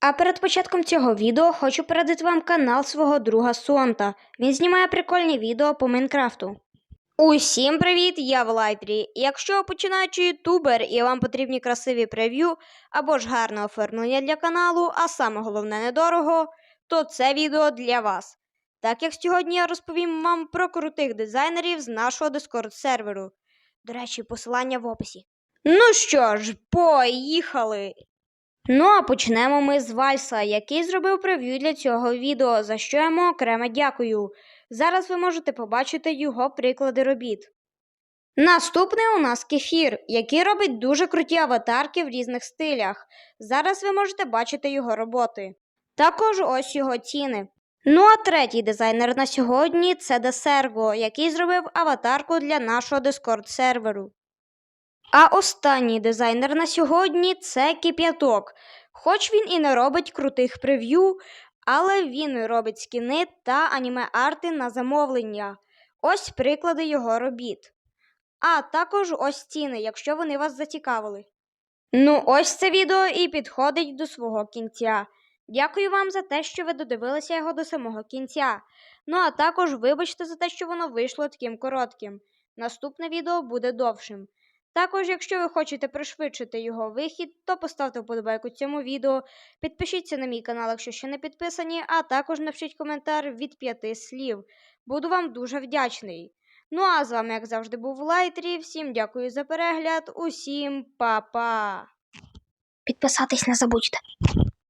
А перед початком цього відео хочу передати вам канал свого друга Сонта. Він знімає прикольні відео по Майнкрафту. Усім привіт! Я Влайтрі. І Якщо ви починаючий ютубер і вам потрібні красиві прев'ю або ж гарне оформлення для каналу, а саме головне недорого, то це відео для вас. Так як сьогодні я розповім вам про крутих дизайнерів з нашого Discord серверу. До речі, посилання в описі. Ну що ж, поїхали! Ну а почнемо ми з Вальса, який зробив прев'ю для цього відео, за що йому окремо дякую. Зараз ви можете побачити його приклади робіт. Наступний у нас кефір, який робить дуже круті аватарки в різних стилях. Зараз ви можете бачити його роботи. Також ось його ціни. Ну а третій дизайнер на сьогодні це Десерго, який зробив аватарку для нашого Discord серверу. А останній дизайнер на сьогодні це кип'яток. Хоч він і не робить крутих прев'ю, але він робить скіни та аніме-арти на замовлення. Ось приклади його робіт. А також ось ціни, якщо вони вас зацікавили. Ну, ось це відео і підходить до свого кінця. Дякую вам за те, що ви додивилися його до самого кінця. Ну а також вибачте за те, що воно вийшло таким коротким. Наступне відео буде довшим. Також, якщо ви хочете пришвидшити його вихід, то поставте вподобайку цьому відео, підпишіться на мій канал, якщо ще не підписані, а також напишіть коментар від п'яти слів. Буду вам дуже вдячний. Ну а з вами, як завжди, був Лайтрі. Всім дякую за перегляд, усім па-па! Підписатись не забудьте.